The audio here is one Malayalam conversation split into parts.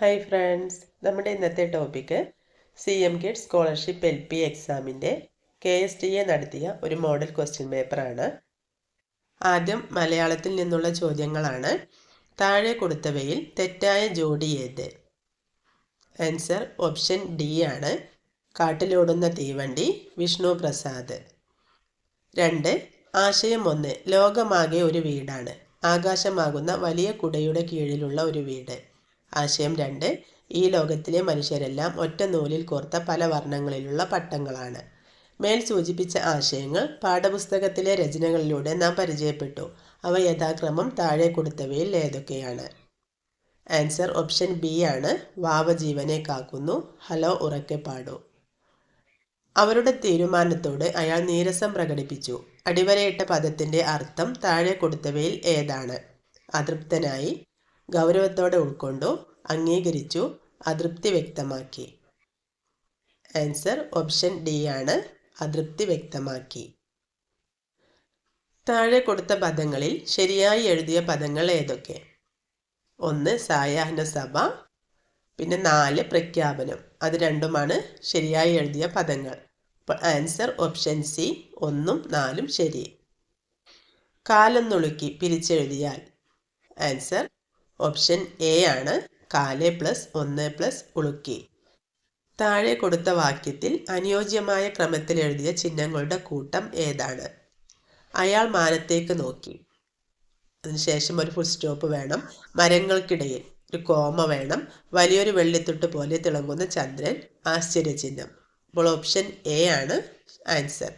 ഹായ് ഫ്രണ്ട്സ് നമ്മുടെ ഇന്നത്തെ topic C M kid scholarship L P എക്സാമിന്റെ കെ എസ് ടി എ നടത്തിയ ഒരു മോഡൽ ക്വസ്റ്റ്യൻ പേപ്പറാണ് ആദ്യം മലയാളത്തിൽ നിന്നുള്ള ചോദ്യങ്ങളാണ്. താഴെ കൊടുത്തവയിൽ തെറ്റായ ജോഡി ഏത്? ആൻസർ ഓപ്ഷൻ ഡി ആണ്. കാട്ടിലോടുന്ന തീവണ്ടി വിഷ്ണു പ്രസാദ്. രണ്ട് ആശയം ഒന്ന് ലോകമാകെ ഒരു വീടാണ്. ആകാശമാകുന്ന വലിയ കുടയുടെ കീഴിലുള്ള ഒരു വീട്. ആശയം രണ്ട്. ഈ ലോകത്തിലെ മനുഷ്യരെല്ലാം ഒറ്റ നൂലിൽ കോർത്ത പല വർണങ്ങളിലുള്ള പട്ടങ്ങളാണ്. മേൽ സൂചിപ്പിച്ച ആശയങ്ങൾ പാഠപുസ്തകത്തിലെ രചനകളിലൂടെ നാം പരിചയപ്പെട്ടു. അവ യഥാക്രമം താഴെ കൊടുത്തവയിൽ ഏതൊക്കെയാണ്? ആൻസർ ഓപ്ഷൻ ബി ആണ്. വാവ വാവജീവനെ കാക്കുന്നു. ഹലോ ഉറക്കെ പാടൂ. അവരുടെ തീരുമാനത്തോട് അയാൾ നീരസം പ്രകടിപ്പിച്ചു. അടിവരയിട്ട പദത്തിന്റെ അർത്ഥം താഴെ കൊടുത്തവയിൽ ഏതാണ്? അതൃപ്തനായി. ഗൗരവത്തോടെ ഉൾക്കൊണ്ടു അംഗീകരിച്ചു അതൃപ്തി വ്യക്തമാക്കി. ആൻസർ ഓപ്ഷൻ ഡി ആണ്. അതൃപ്തി വ്യക്തമാക്കി. താഴെ കൊടുത്ത പദങ്ങളിൽ ശരിയായി എഴുതിയ പദങ്ങൾ ഏതൊക്കെ? ഒന്ന് സായാഹ്ന സഭ. പിന്നെ നാല് പ്രഖ്യാപനം. അത് രണ്ടുമാണ് ശരിയായി എഴുതിയ പദങ്ങൾ. ആൻസർ ഓപ്ഷൻ സി ഒന്നും നാലും ശരി. കാലം നുളുക്കി പിരിച്ചെഴുതിയാൽ. ആൻസർ ഓപ്ഷൻ എ ആണ്. കാൽ പ്ലസ് ഒന്ന് പ്ലസ് ഉളുക്കി. താഴെ കൊടുത്ത വാക്യത്തിൽ അനുയോജ്യമായ ക്രമത്തിൽ എഴുതിയ ചിഹ്നങ്ങളുടെ കൂട്ടം ഏതാണ്? അയാൾ മാനത്തേക്ക് നോക്കി. അതിനുശേഷം ഒരു ഫുൾ സ്റ്റോപ്പ് വേണം. മരങ്ങൾക്കിടയിൽ ഒരു കോമ വേണം. വലിയൊരു വെള്ളിത്തൊട്ട് പോലെ തിളങ്ങുന്ന ചന്ദ്രൻ ആശ്ചര്യചിഹ്നം. അപ്പോൾ ഓപ്ഷൻ എ ആണ് ആൻസർ.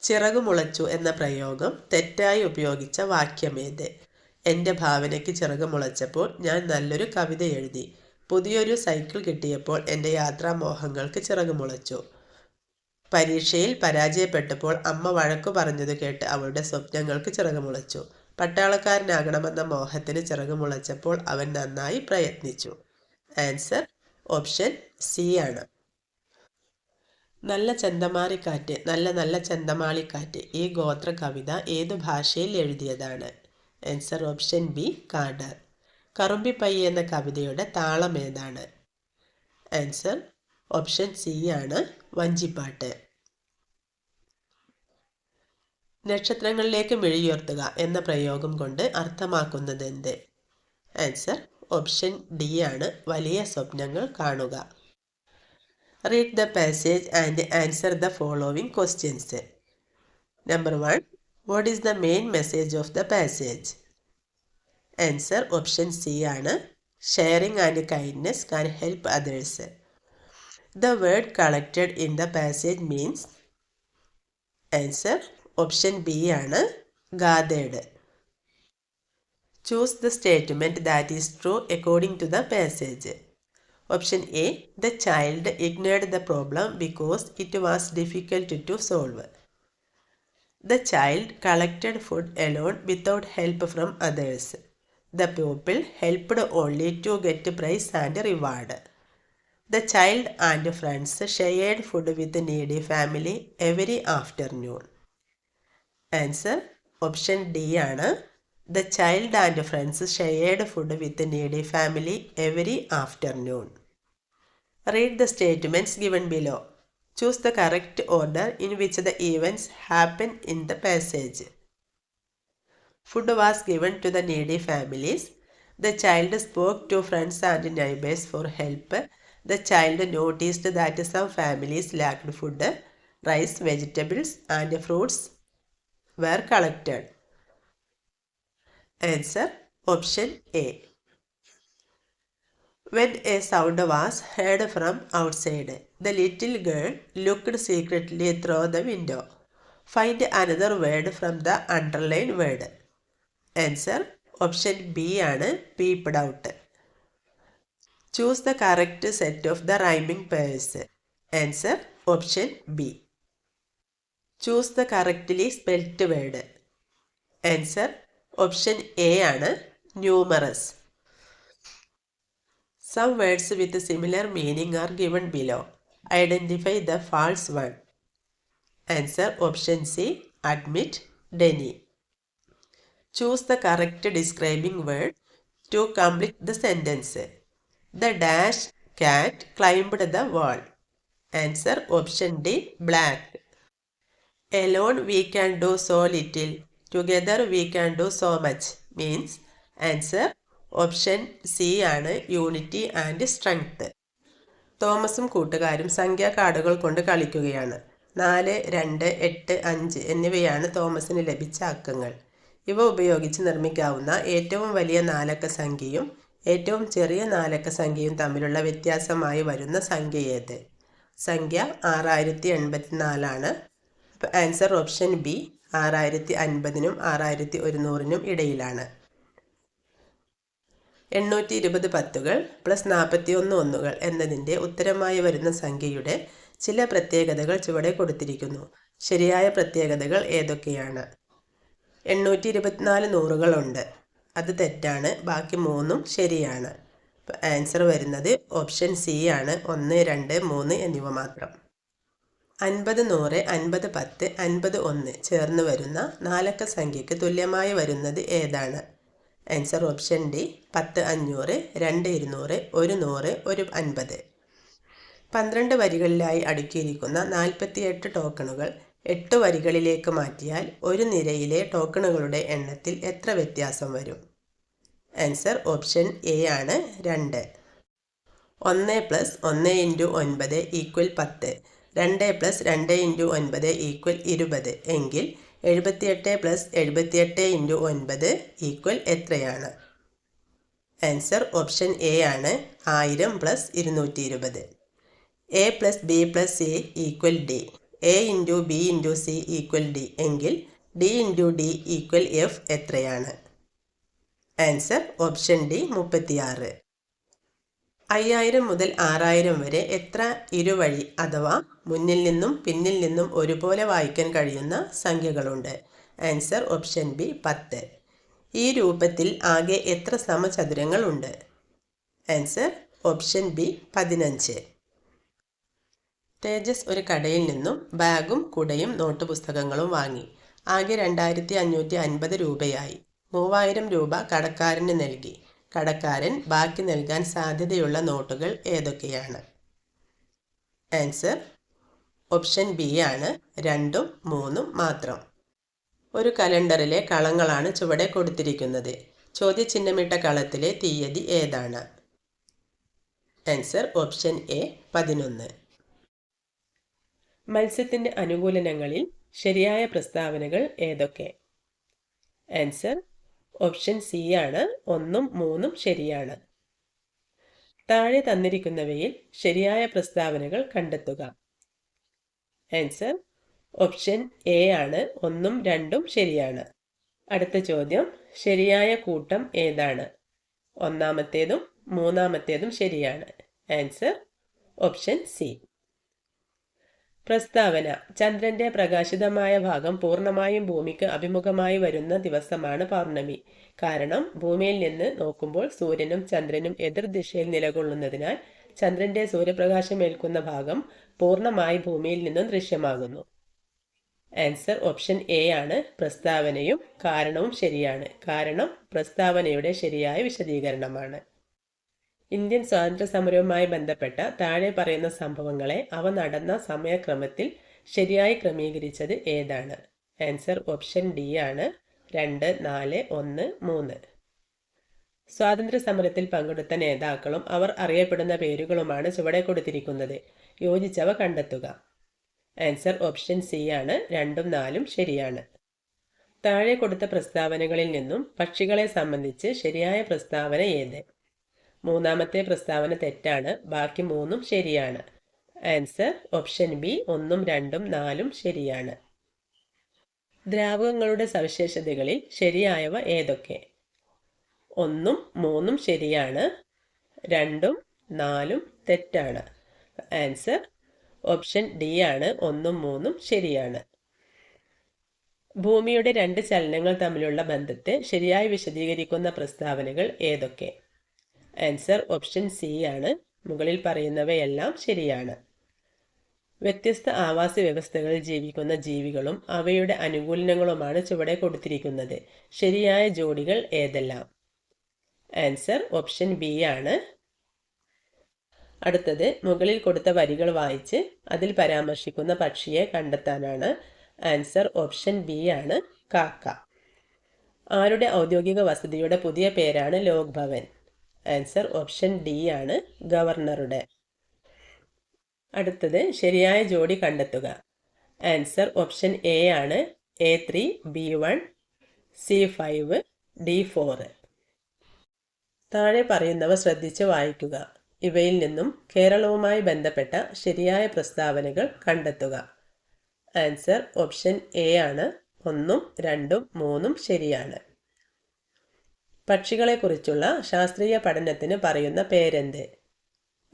ചിറകു മുളച്ചു എന്ന പ്രയോഗം തെറ്റായി ഉപയോഗിച്ച വാക്യമേത്? എന്റെ ഭാവനയ്ക്ക് ചിറക് മുളച്ചപ്പോൾ ഞാൻ നല്ലൊരു കവിത എഴുതി. പുതിയൊരു സൈക്കിൾ കിട്ടിയപ്പോൾ എന്റെ യാത്രാമോഹങ്ങൾക്ക് ചിറക് മുളച്ചു. പരീക്ഷയിൽ പരാജയപ്പെട്ടപ്പോൾ അമ്മ വഴക്കു പറഞ്ഞത് കേട്ട് അവളുടെ സ്വപ്നങ്ങൾക്ക് ചിറക് മുളച്ചു. പട്ടാളക്കാരനാകണമെന്ന മോഹത്തിന് ചിറക് മുളച്ചപ്പോൾ അവൻ നന്നായി പ്രയത്നിച്ചു. ആൻസർ ഓപ്ഷൻ സി ആണ്. നല്ല ചെന്തമാറിക്കാറ്റ് നല്ല നല്ല ചെന്തമാളിക്കാറ്റ് ഈ ഗോത്ര കവിത ഏത് ഭാഷയിൽ എഴുതിയതാണ്? ആൻസർ ഓപ്ഷൻ ബി കാട് കറുമ്പിപ്പയ്യ എന്ന കവിതയുടെ താളം ഏതാണ്? ആൻസർ ഓപ്ഷൻ സി ആണ് വഞ്ചിപ്പാട്ട്. നക്ഷത്രങ്ങളിലേക്ക് മിഴിയുയർത്തുക എന്ന പ്രയോഗം കൊണ്ട് അർത്ഥമാക്കുന്നത് എന്ത്? ആൻസർ ഓപ്ഷൻ ഡി ആണ് വലിയ സ്വപ്നങ്ങൾ കാണുക. Read the passage and answer the following questions number one what is the main message of the passage answer option C ആണ്. Sharing and kindness can help others the word collected in the passage means answer option B ആണ്. Gathered choose the statement that is true according to the passage option A the child ignored the problem because it was difficult to solve The child collected food alone without help from others. The pupil helped only to get prize and reward. The child and friends shared food with the needy family every afternoon. Answer option D ആണ്. The child and friends shared food with the needy family every afternoon. Read the statements given below. Choose the correct order in which the events happen in the passage. Food was given to the needy families. The child spoke to friends and neighbors for help. The child noticed that some families lacked food. Rice, vegetables, and fruits were collected. Answer option A. When a sound was heard from outside, the little girl looked secretly through the window. Find another word from the underlined word. Answer option B ആണ് peeped out. Choose the correct set of the rhyming pairs. Answer option B. Choose the correctly spelt word. Answer option A ആണ് numerous. Some words with similar meaning are given below. Identify the false one. Answer option C. Admit, deny. Choose the correct describing word to complete the sentence. The dash cat climbed the wall. Answer option D. Black. Alone we can do so little. Together we can do so much. Means answer option C ആണ് യൂണിറ്റി ആൻഡ് സ്ട്രെങ്ത്. തോമസും കൂട്ടുകാരും സംഖ്യാ കാർഡുകൾ കൊണ്ട് കളിക്കുകയാണ്. നാല് രണ്ട് എട്ട് അഞ്ച് എന്നിവയാണ് തോമസിന് ലഭിച്ച അക്കങ്ങൾ. ഇവ ഉപയോഗിച്ച് നിർമ്മിക്കാവുന്ന ഏറ്റവും വലിയ നാലക്ക സംഖ്യയും ഏറ്റവും ചെറിയ നാലക്ക സംഖ്യയും തമ്മിലുള്ള വ്യത്യാസമായി വരുന്ന സംഖ്യ ഏത്? സംഖ്യ ആറായിരത്തി എൺപത്തി നാലാണ് അപ്പോൾ ആൻസർ ഓപ്ഷൻ ബി ആറായിരത്തി അൻപതിനും ആറായിരത്തി ഒരുന്നൂറിനും ഇടയിലാണ്. എണ്ണൂറ്റി ഇരുപത് പത്തുകൾ പ്ലസ് നാൽപ്പത്തി ഒന്ന് ഒന്നുകൾ എന്നതിന്റെ ഉത്തരമായി വരുന്ന സംഖ്യയുടെ ചില പ്രത്യേകതകൾ ചുവടെ കൊടുത്തിരിക്കുന്നു. ശരിയായ പ്രത്യേകതകൾ ഏതൊക്കെയാണ്? എണ്ണൂറ്റി ഇരുപത്തിനാല് നൂറുകളുണ്ട് അത് തെറ്റാണ്. ബാക്കി മൂന്നും ശരിയാണ്. ആൻസർ വരുന്നത് ഓപ്ഷൻ സി ആണ്. ഒന്ന് രണ്ട് മൂന്ന് എന്നിവ മാത്രം. അൻപത് നൂറ് അൻപത് പത്ത് അൻപത് ഒന്ന് ചേർന്ന് വരുന്ന നാലക്ക സംഖ്യയ്ക്ക് തുല്യമായി വരുന്നത് ഏതാണ്? ആൻസർ ഓപ്ഷൻ ഡി പത്ത് അഞ്ഞൂറ് രണ്ട് ഇരുന്നൂറ് ഒരു നൂറ് ഒരു അൻപത്. പന്ത്രണ്ട് വരികളിലായി അടുക്കിയിരിക്കുന്ന നാൽപ്പത്തിയെട്ട് ടോക്കണുകൾ എട്ട് വരികളിലേക്ക് മാറ്റിയാൽ ഒരു നിരയിലെ ടോക്കണുകളുടെ എണ്ണത്തിൽ എത്ര വ്യത്യാസം വരും? ആൻസർ ഓപ്ഷൻ എ ആണ് രണ്ട്. ഒന്ന് പ്ലസ് ഒന്ന് ഇന്റു ഒൻപത് ഈക്വൽ പത്ത്. രണ്ട് പ്ലസ് രണ്ട് ഇന്റു ഒൻപത് ഈക്വൽ ഇരുപത്. എങ്കിൽ എഴുപത്തിയെട്ട് പ്ലസ് എഴുപത്തിയെട്ട് ഇന്റു ഒൻപത് ഈക്വൽ എത്രയാണ്? ആൻസർ ഓപ്ഷൻ എ ആണ്. ആയിരം പ്ലസ് ഇരുന്നൂറ്റി ഇരുപത് A plus B plus C equal D A into B into C equal D എങ്കിൽ D into D equal F എത്രയാണ്? ആൻസർ ഓപ്ഷൻ ഡി മുപ്പത്തിയാറ്. അയ്യായിരം മുതൽ ആറായിരം വരെ എത്ര ഇരുവഴി അഥവാ മുന്നിൽ നിന്നും പിന്നിൽ നിന്നും ഒരുപോലെ വായിക്കാൻ കഴിയുന്ന സംഖ്യകളുണ്ട്? ആൻസർ ഓപ്ഷൻ ബി പത്ത്. ഈ രൂപത്തിൽ ആകെ എത്ര സമചതുരങ്ങളുണ്ട് ആൻസർ ഓപ്ഷൻ ബി പതിനഞ്ച്. തേജസ് ഒരു കടയിൽ നിന്നും ബാഗും കുടയും നോട്ട് പുസ്തകങ്ങളും വാങ്ങി. ആകെ രണ്ടായിരത്തി അഞ്ഞൂറ്റി അൻപത് രൂപയായി. മൂവായിരം രൂപ കടക്കാരന് നൽകി. കടക്കാരൻ ബാക്കി നൽകാൻ സാധ്യതയുള്ള നോട്ടുകൾ ഏതൊക്കെയാണ്? ആൻസർ ഓപ്ഷൻ ബി ആണ്. രണ്ടും മൂന്നും മാത്രം. ഒരു കലണ്ടറിലെ കളങ്ങളാണ് ചുവടെ കൊടുത്തിരിക്കുന്നത്. ചോദ്യചിഹ്നമിട്ട കളത്തിലെ തീയതി ഏതാണ്? ആൻസർ ഓപ്ഷൻ എ പതിനൊന്ന്. മത്സ്യത്തിന്റെ അനുകൂലനങ്ങളിൽ ശരിയായ പ്രസ്താവനകൾ ഏതൊക്കെ? ആൻസർ ഓപ്ഷൻ സി ആണ്. ഒന്നും മൂന്നും ശരിയാണ്. താഴെ തന്നിരിക്കുന്നവയിൽ ശരിയായ പ്രസ്താവനകൾ കണ്ടെത്തുക. ആൻസർ ഓപ്ഷൻ എ ആണ്. ഒന്നും രണ്ടും ശരിയാണ്. അടുത്ത ചോദ്യം. ശരിയായ കൂട്ടം ഏതാണ്? ഒന്നാമത്തേതും മൂന്നാമത്തേതും ശരിയാണ്. ആൻസർ ഓപ്ഷൻ സി പ്രസ്താവന. ചന്ദ്രന്റെ പ്രകാശിതമായ ഭാഗം പൂർണമായും ഭൂമിക്ക് അഭിമുഖമായി വരുന്ന ദിവസമാണ് പൗർണമി. കാരണം ഭൂമിയിൽ നിന്ന് നോക്കുമ്പോൾ സൂര്യനും ചന്ദ്രനും എതിർദിശയിൽ നിലകൊള്ളുന്നതിനാൽ ചന്ദ്രന്റെ സൂര്യപ്രകാശം ഏൽക്കുന്ന ഭാഗം പൂർണമായി ഭൂമിയിൽ നിന്നും ദൃശ്യമാകുന്നു. ആൻസർ ഓപ്ഷൻ എ ആണ്. പ്രസ്താവനയും കാരണവും ശരിയാണ്. കാരണം പ്രസ്താവനയുടെ ശരിയായ വിശദീകരണമാണ്. ഇന്ത്യൻ സ്വാതന്ത്ര്യ സമരവുമായി ബന്ധപ്പെട്ട താഴെ പറയുന്ന സംഭവങ്ങളെ അവ നടന്ന സമയക്രമത്തിൽ ശരിയായി ക്രമീകരിച്ചത് ഏതാണ്? ആൻസർ ഓപ്ഷൻ ഡി ആണ്. രണ്ട് നാല് ഒന്ന് മൂന്ന്. സ്വാതന്ത്ര്യ സമരത്തിൽ പങ്കെടുത്ത നേതാക്കളും അവർ അറിയപ്പെടുന്ന പേരുകളുമാണ് ചുവടെ കൊടുത്തിരിക്കുന്നത്. യോജിച്ചവ കണ്ടെത്തുക. ആൻസർ ഓപ്ഷൻ സി ആണ്. രണ്ടും നാലും ശരിയാണ്. താഴെ കൊടുത്ത പ്രസ്താവനകളിൽ നിന്നും പക്ഷികളെ സംബന്ധിച്ച് ശരിയായ പ്രസ്താവന ഏത്? മൂന്നാമത്തെ പ്രസ്താവന തെറ്റാണ്. ബാക്കി മൂന്നും ശരിയാണ്. ആൻസർ ഓപ്ഷൻ ബി ഒന്നും രണ്ടും നാലും ശരിയാണ്. ദ്രാവകങ്ങളുടെ സവിശേഷതകളിൽ ശരിയായവ ഏതൊക്കെ? ഒന്നും മൂന്നും ശരിയാണ്. രണ്ടും നാലും തെറ്റാണ്. ആൻസർ ഓപ്ഷൻ ഡി ആണ്. ഒന്നും മൂന്നും ശരിയാണ്. ഭൂമിയുടെ രണ്ട് ചലനങ്ങൾ തമ്മിലുള്ള ബന്ധത്തെ ശരിയായി വിശദീകരിക്കുന്ന പ്രസ്താവനകൾ ഏതൊക്കെ? ആൻസർ ഓപ്ഷൻ സി ആണ്. മുകളിൽ പറയുന്നവയെല്ലാം ശരിയാണ്. വ്യത്യസ്ത ആവാസ വ്യവസ്ഥകളിൽ ജീവിക്കുന്ന ജീവികളും അവയുടെ അനുകൂലനങ്ങളുമാണ് ചുവടെ കൊടുത്തിരിക്കുന്നത്. ശരിയായ ജോഡികൾ ഏതെല്ലാം? ആൻസർ ഓപ്ഷൻ ബി ആണ്. അടുത്തത് മുകളിൽ കൊടുത്ത വരികൾ വായിച്ച് അതിൽ പരാമർശിക്കുന്ന പക്ഷിയെ കണ്ടെത്താനാണ്. ആൻസർ ഓപ്ഷൻ ബി ആണ്. കാക്ക. ആരുടെ ഔദ്യോഗിക വസതിയുടെ പുതിയ പേരാണ് Lok Bhavan answer option D ആണ് ഗവർണറുടെ. അടുത്തത് ശരിയായ ജോഡി കണ്ടെത്തുക. ആൻസർ ഓപ്ഷൻ എ ആണ് A three B one C five D four താഴെ പറയുന്നവ ശ്രദ്ധിച്ച് വായിക്കുക. ഇവയിൽ നിന്നും കേരളവുമായി ബന്ധപ്പെട്ട ശരിയായ പ്രസ്താവനകൾ കണ്ടെത്തുക. ആൻസർ ഓപ്ഷൻ എ ആണ്. ഒന്നും രണ്ടും മൂന്നും ശരിയാണ്. പക്ഷികളെക്കുറിച്ചുള്ള ശാസ്ത്രീയ പഠനത്തിന് പറയുന്ന പേരെന്ത്?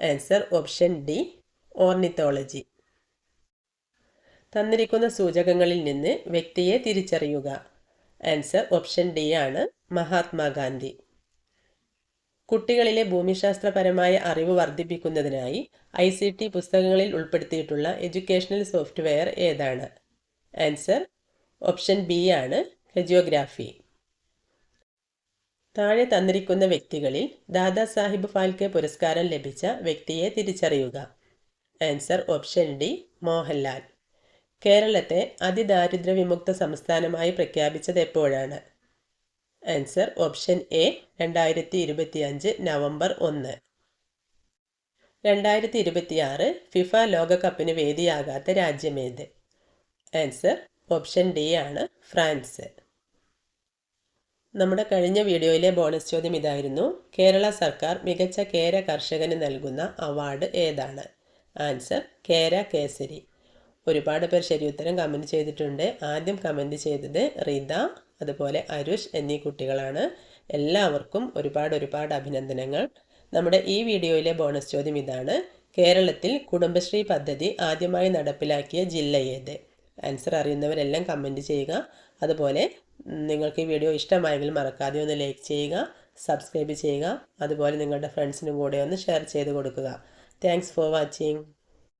Answer option D ornithology. തന്നിരിക്കുന്ന സൂചകങ്ങളിൽ നിന്ന് വ്യക്തിയെ തിരിച്ചറിയുക. ആൻസർ ഓപ്ഷൻ ഡി ആണ് മഹാത്മാഗാന്ധി. കുട്ടികളിലെ ഭൂമിശാസ്ത്രപരമായ അറിവ് വർദ്ധിപ്പിക്കുന്നതിനായി ഐ സി ടി പുസ്തകങ്ങളിൽ ഉൾപ്പെടുത്തിയിട്ടുള്ള എഡ്യൂക്കേഷണൽ സോഫ്റ്റ്വെയർ ഏതാണ്? ആൻസർ ഓപ്ഷൻ ബി ആണ് ഹെജിയോഗ്രാഫി. താഴെ തന്നിരിക്കുന്ന വ്യക്തികളിൽ ദാദാസാഹിബ് ഫാൽക്കെ പുരസ്കാരം ലഭിച്ച വ്യക്തിയെ തിരിച്ചറിയുക. Answer option D Mohanlal. കേരളത്തെ അതിദാരിദ്ര്യ വിമുക്ത സംസ്ഥാനമായി പ്രഖ്യാപിച്ചത് എപ്പോഴാണ്? ആൻസർ ഓപ്ഷൻ എ രണ്ടായിരത്തി ഇരുപത്തി അഞ്ച് നവംബർ ഒന്ന്. രണ്ടായിരത്തി ഇരുപത്തിയാറ് ഫിഫ ലോകകപ്പിന് വേദിയാകാത്ത രാജ്യമേത്? ആൻസർ ഓപ്ഷൻ ഡി ആണ് ഫ്രാൻസ്. നമ്മുടെ കഴിഞ്ഞ വീഡിയോയിലെ ബോണസ് ചോദ്യം ഇതായിരുന്നു. കേരള സർക്കാർ മികച്ച കേര കർഷകന് നൽകുന്ന അവാർഡ് ഏതാണ്? ആൻസർ കേര കേസരി. ഒരുപാട് പേർ ശരിയുത്തരം കമന്റ് ചെയ്തിട്ടുണ്ട്. ആദ്യം കമന്റ് ചെയ്തത് റിത അതുപോലെ അരുഷ് എന്നീ കുട്ടികളാണ്. എല്ലാവർക്കും ഒരുപാട് ഒരുപാട് അഭിനന്ദനങ്ങൾ. നമ്മുടെ ഈ വീഡിയോയിലെ ബോണസ് ചോദ്യം ഇതാണ്. കേരളത്തിൽ കുടുംബശ്രീ പദ്ധതി ആദ്യമായി നടപ്പിലാക്കിയ ജില്ല ഏത്? ആൻസർ അറിയുന്നവരെല്ലാം കമന്റ് ചെയ്യുക. അതുപോലെ നിങ്ങൾക്ക് ഈ വീഡിയോ ഇഷ്ടമായെങ്കിൽ മറക്കാതെ ഒന്ന് ലൈക്ക് ചെയ്യുക സബ്സ്ക്രൈബ് ചെയ്യുക. അതുപോലെ നിങ്ങളുടെ ഫ്രണ്ട്സിനും കൂടെ ഒന്ന് ഷെയർ ചെയ്ത് കൊടുക്കുക. Thanks for watching